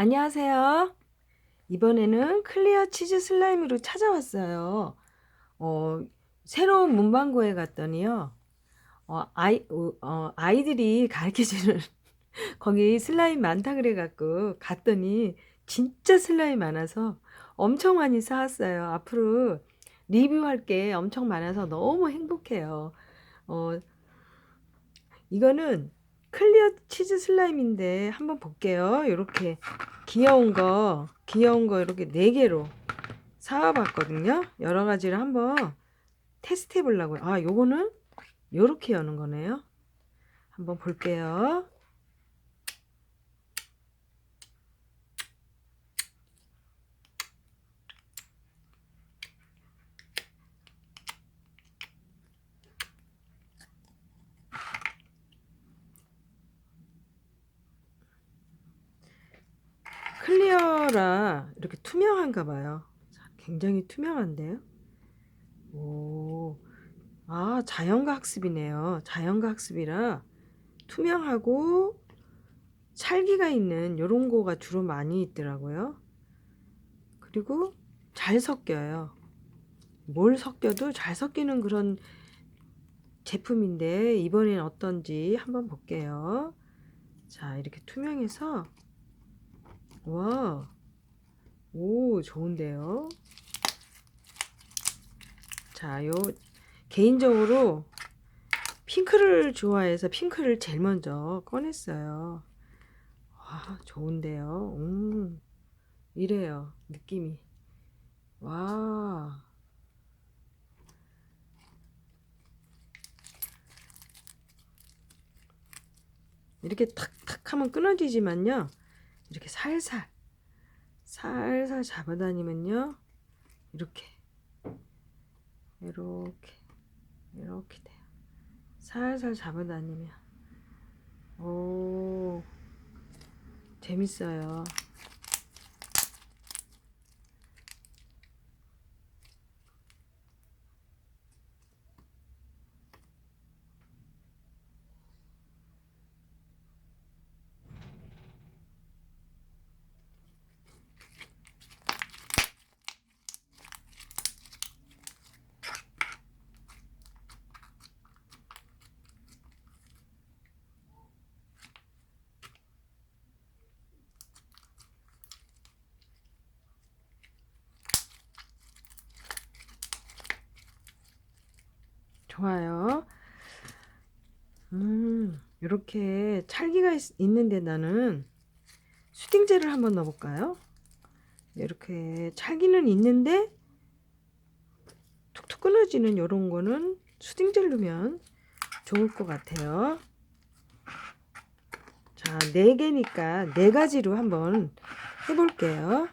안녕하세요. 이번에는 클리어 치즈 슬라임으로 찾아왔어요. 어, 새로운 문방구에 갔더니요. 어, 아이, 어, 어, 아이들이 가르쳐주는 거기 슬라임 많다 그래갖고 갔더니 진짜 슬라임 많아서 엄청 많이 사왔어요. 앞으로 리뷰할 게 엄청 많아서 너무 행복해요. 어, 이거는 클리어 치즈 슬라임인데 한번 볼게요. 이렇게 귀여운 거, 귀여운 거 이렇게 네 개로 사와봤거든요. 여러 가지를 한번 테스트 해보려고요. 아, 요거는 요렇게 여는 거네요. 한번 볼게요. 클리어라 이렇게 투명한가 봐요. 자, 굉장히 투명한데요. 오, 아, 자연과 학습이네요. 자연과 학습이라 투명하고 찰기가 있는 요런 거가 주로 많이 있더라고요. 그리고 잘 섞여요. 뭘 섞여도 잘 섞이는 그런 제품인데 이번엔 어떤지 한번 볼게요. 자, 이렇게 투명해서 와, 오, 좋은데요. 자, 요, 개인적으로 핑크를 좋아해서 핑크를 제일 먼저 꺼냈어요. 와, 좋은데요. 음, 이래요, 느낌이. 와. 이렇게 탁탁 하면 끊어지지만요. 이렇게 살살 살살 잡아다니면요. 이렇게. 이렇게. 이렇게 돼요. 살살 잡아다니면. 오. 재밌어요 좋아요 음 이렇게 찰기가 있, 있는데 나는 수딩젤을 한번 넣어볼까요? 이렇게 찰기는 있는데 툭툭 끊어지는 이런 거는 수딩젤 넣으면 좋을 것 같아요. 자, 네 개니까 네 가지로 한번 해볼게요.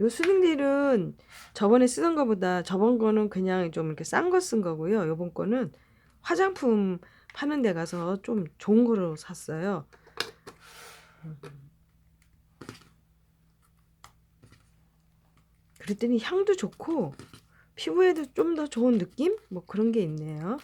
요 수딩젤은 저번에 쓰던 거보다 저번 거는 그냥 좀 이렇게 싼 거 쓴 거고요. 요번 거는 화장품 파는 데 가서 좀 좋은 거로 샀어요. 그랬더니 향도 좋고 피부에도 좀 더 좋은 느낌? 뭐 그런 게 있네요.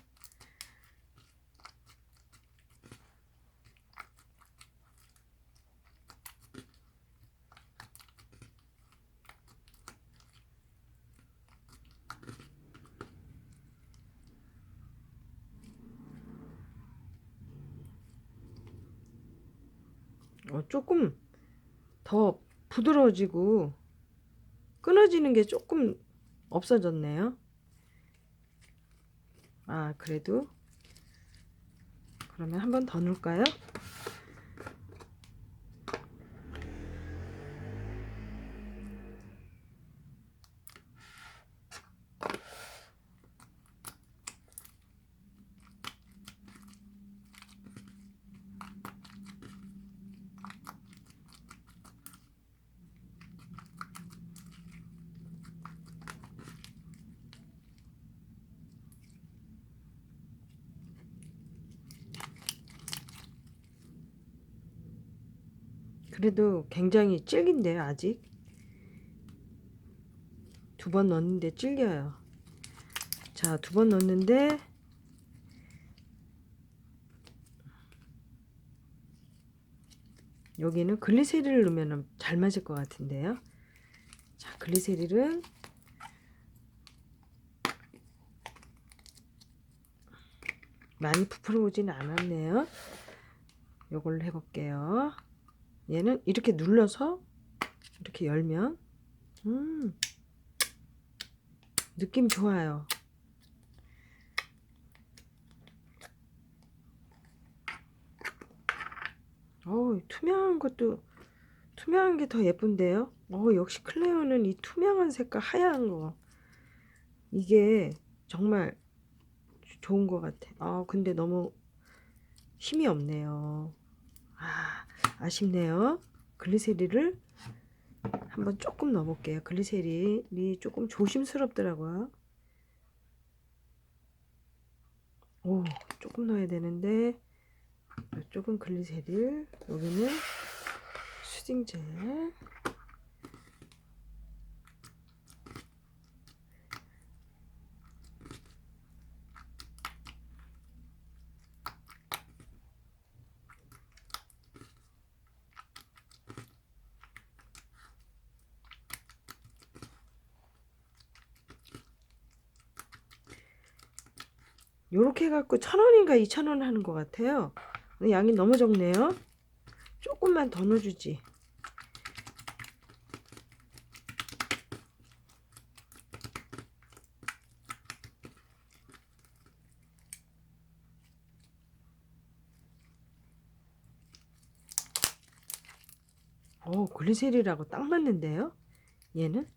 조금 더 부드러워지고 끊어지는 게 조금 없어졌네요. 아, 그래도 그러면 한 번 더 넣을까요? 그래도 굉장히 질긴데요 아직? 두 번 넣었는데 질겨요. 자 두 번 넣었는데 여기는 글리세린을 넣으면 잘 맞을 것 같은데요. 자 글리세린은 많이 부풀어오진 않았네요. 요걸로 해볼게요. 얘는 이렇게 눌러서 이렇게 열면 음 느낌 좋아요. 어우 투명한 것도 투명한 게 더 예쁜데요. 어 역시 클레어는 이 투명한 색깔 하얀 거 이게 정말 좋은 것 같아. 아 근데 너무 힘이 없네요. 아 아쉽네요. 글리세린을 한번 조금 넣어볼게요. 글리세린이 조금 조심스럽더라고요. 오 조금 넣어야 되는데 이쪽은 글리세릴 여기는 수딩젤 요렇게 해갖고 천 원인가 이천 원 하는 것 같아요. 양이 너무 적네요. 조금만 더 넣어주지. 오, 글리세리라고 딱 맞는데요? 얘는?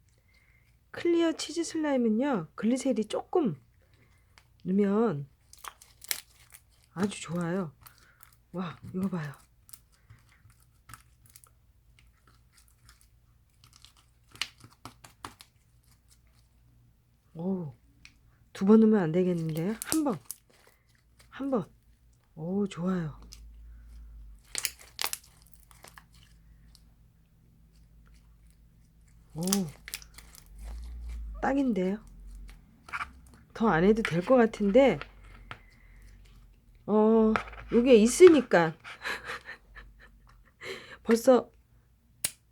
클리어 치즈 슬라임은요, 글리세리 조금 넣으면 아주 좋아요. 와, 이거 봐요. 오, 두 번 넣으면 안 되겠는데요? 한 번. 한 번. 오, 좋아요. 오, 딱인데요? 더 안 해도 될 것 같은데, 어, 요게 있으니까. 벌써,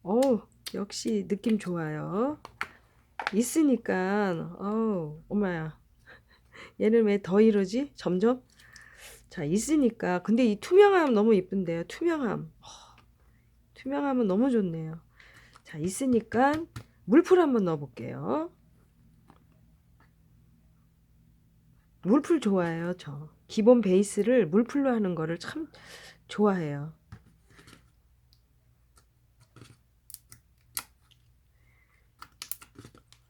어우, 역시 느낌 좋아요. 있으니까, 어우, 엄마야. 얘는 왜 더 이러지? 점점? 자, 있으니까. 근데 이 투명함 너무 이쁜데요. 투명함. 어, 투명함은 너무 좋네요. 자, 있으니까 물풀 한번 넣어 볼게요. 물풀 좋아해요, 저. 기본 베이스를 물풀로 하는 거를 참 좋아해요.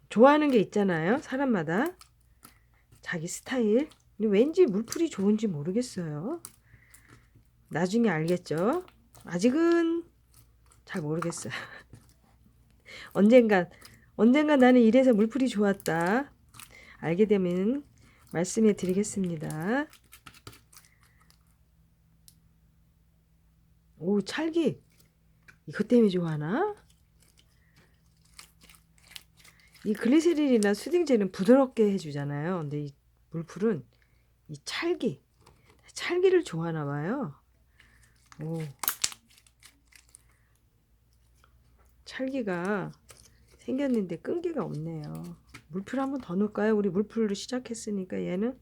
좋아하는 게 있잖아요, 사람마다. 자기 스타일. 왠지 물풀이 좋은지 모르겠어요. 나중에 알겠죠? 아직은 잘 모르겠어요. 언젠간, 언젠간 나는 이래서 물풀이 좋았다. 알게 되면 말씀해 드리겠습니다. 오, 찰기. 이것 때문에 좋아하나? 이 글리세린이나 수딩젤은 부드럽게 해주잖아요. 근데 이 물풀은 이 찰기, 찰기를 좋아하나 봐요. 오. 찰기가 생겼는데 끈기가 없네요. 물풀 한 번 더 넣을까요? 우리 물풀로 시작했으니까 얘는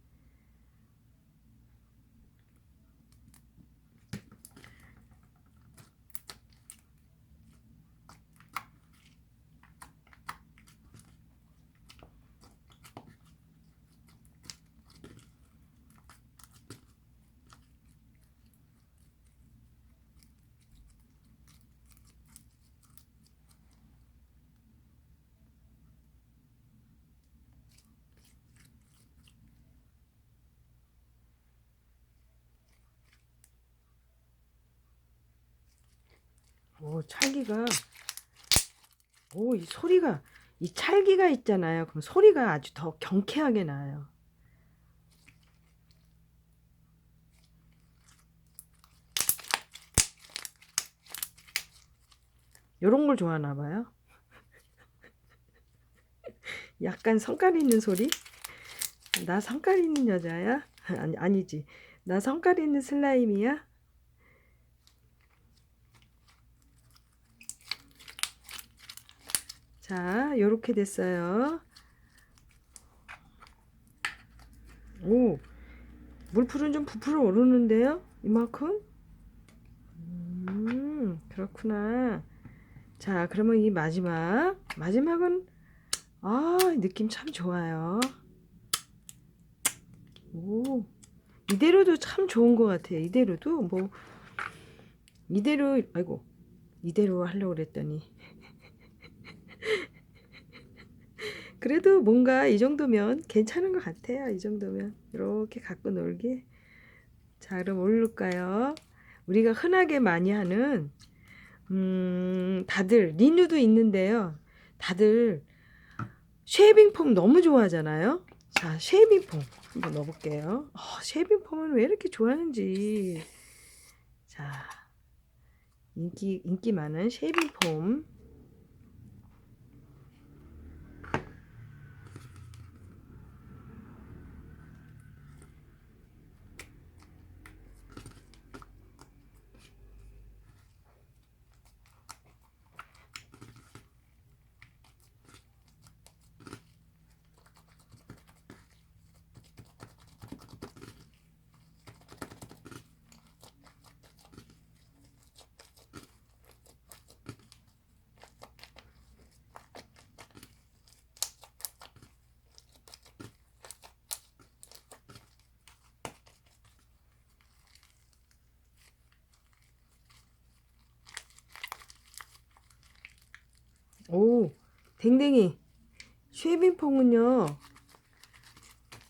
오 찰기가 오 이 소리가 이 찰기가 있잖아요. 그럼 소리가 아주 더 경쾌하게 나요. 요런 걸 좋아하나 봐요. 약간 성깔 있는 소리? 나 성깔 있는 여자야? 아니, 아니지. 나 성깔 있는 슬라임이야? 자, 요렇게 됐어요. 오, 물풀은 좀 부풀어 오르는데요? 이만큼? 음, 그렇구나. 자, 그러면 이 마지막. 마지막은, 아, 느낌 참 좋아요. 오, 이대로도 참 좋은 것 같아요. 이대로도 뭐, 이대로, 아이고, 이대로 하려고 그랬더니. 그래도 뭔가 이 정도면 괜찮은 것 같아요. 이 정도면. 이렇게 갖고 놀기. 자, 그럼 올릴까요? 우리가 흔하게 많이 하는, 음, 다들, 리누도 있는데요. 다들 쉐이빙 폼 너무 좋아하잖아요. 자, 쉐이빙 폼 한번 넣어볼게요. 어, 쉐이빙 폼은 왜 이렇게 좋아하는지. 자, 인기, 인기 많은 쉐이빙 폼. 오, 댕댕이. 쉐이빙 폼은요,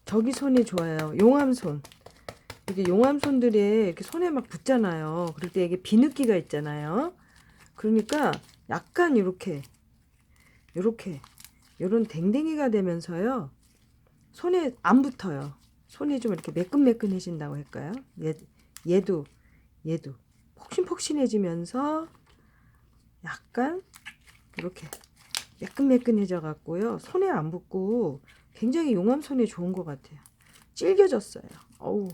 저기 손이 좋아요. 용암손. 이게 용암손들이 이렇게 손에 막 붙잖아요. 그럴 때 이게 비느끼가 있잖아요. 그러니까 약간 이렇게, 이렇게, 요런 댕댕이가 되면서요, 손에 안 붙어요. 손이 좀 이렇게 매끈매끈해진다고 할까요? 얘, 얘도, 얘도 폭신폭신해지면서 약간 이렇게 매끈매끈해져 갖고요. 손에 안 붙고 굉장히 용암 손에 좋은 것 같아요. 질겨졌어요. 어우.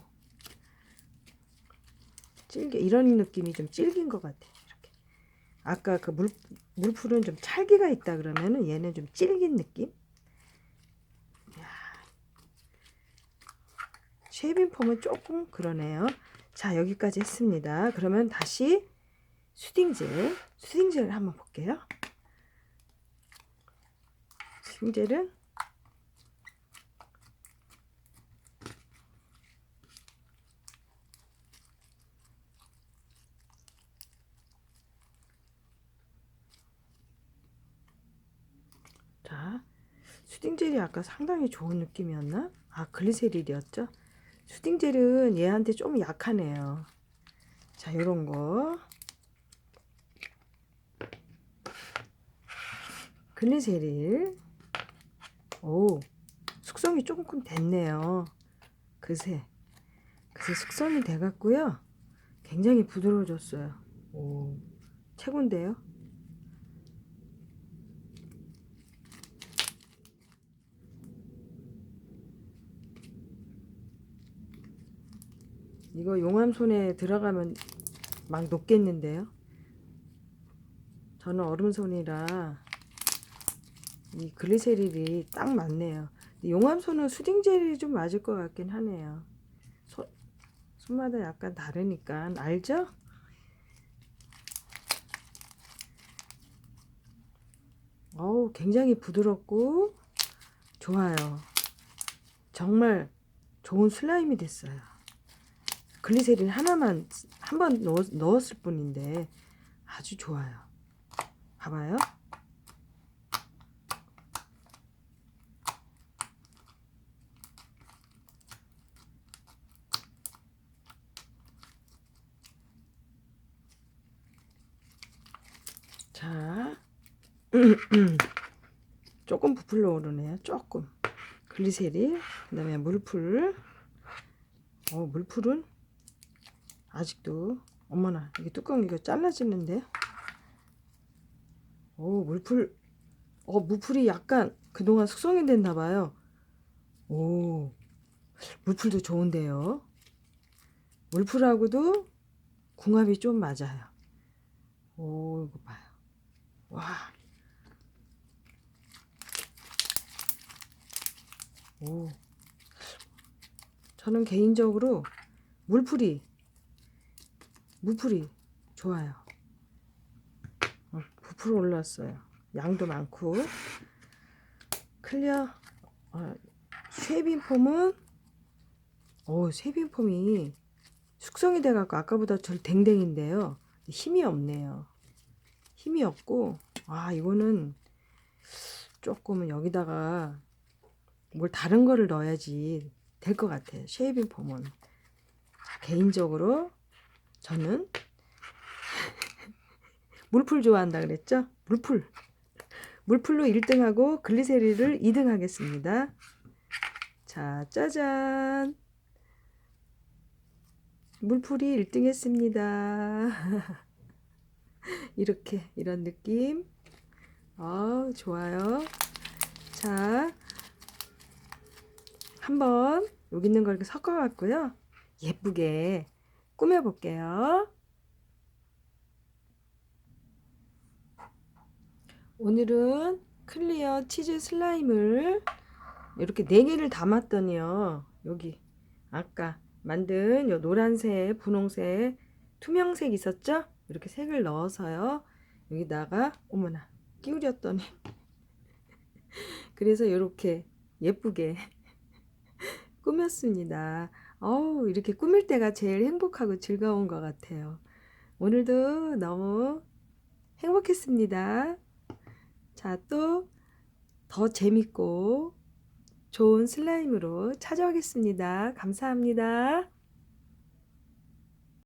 질겨 이런 느낌이 좀 질긴 것 같아요. 이렇게. 아까 그 물 물풀은 좀 찰기가 있다 그러면은 얘는 좀 질긴 느낌. 이야. 쉐이빙 폼은 조금 그러네요. 자 여기까지 했습니다. 그러면 다시 수딩젤 수딩젤 한번 볼게요. 수딩젤은 자, 수딩젤이 아까 상당히 좋은 느낌이었나? 아, 글리세릴이었죠? 수딩젤은 얘한테 좀 약하네요. 자, 요런 거. 글리세릴. 오, 숙성이 조금 됐네요. 그새. 그새 숙성이 돼갖고요. 굉장히 부드러워졌어요. 오, 최고인데요? 이거 용암 손에 들어가면 막 녹겠는데요. 저는 얼음 손이라 이 글리세릴이 딱 맞네요. 근데 용암 손은 수딩 젤이 좀 맞을 것 같긴 하네요. 손, 손마다 약간 다르니까 알죠? 어우 굉장히 부드럽고 좋아요. 정말 좋은 슬라임이 됐어요. 글리세린 하나만 한 번 넣었을 뿐인데 아주 좋아요. 봐봐요. 자, 조금 부풀러 오르네요. 조금. 글리세린, 그 다음에 물풀. 어, 물풀은 아직도 어머나 이게 뚜껑 이거 잘라지는데요 오 물풀. 어 물풀이 약간 그동안 숙성이 됐나 봐요. 오 물풀도 좋은데요. 물풀하고도 궁합이 좀 맞아요. 오 이거 봐요. 와 오. 저는 개인적으로 물풀이, 물풀이 좋아요. 어, 부풀어 올랐어요. 양도 많고. 클리어, 어, 쉐빙 폼은, 오, 쉐빙 폼이 숙성이 돼갖고 아까보다 절 댕댕인데요. 힘이 없네요. 힘이 없고, 아, 이거는 조금은 여기다가 뭘 다른 거를 넣어야지 될 것 같아요. 쉐이빙 폼은. 개인적으로 저는 물풀 좋아한다 그랬죠? 물풀. 물풀로 1등하고 글리세리를 2등 하겠습니다. 자, 짜잔. 물풀이 1등 했습니다. 이렇게, 이런 느낌. 어, 좋아요. 자, 한번 여기 있는 걸 이렇게 섞어갖고요. 예쁘게 꾸며볼게요. 오늘은 클리어 치즈 슬라임을 이렇게 네 개를 담았더니요. 여기 아까 만든 요 노란색, 분홍색, 투명색 있었죠? 이렇게 색을 넣어서요. 여기다가 어머나 끼우렸더니 그래서 이렇게 예쁘게 꾸몄습니다. 어우, 이렇게 꾸밀 때가 제일 행복하고 즐거운 것 같아요. 오늘도 너무 행복했습니다. 자, 또 더 재밌고 좋은 슬라임으로 찾아오겠습니다. 감사합니다.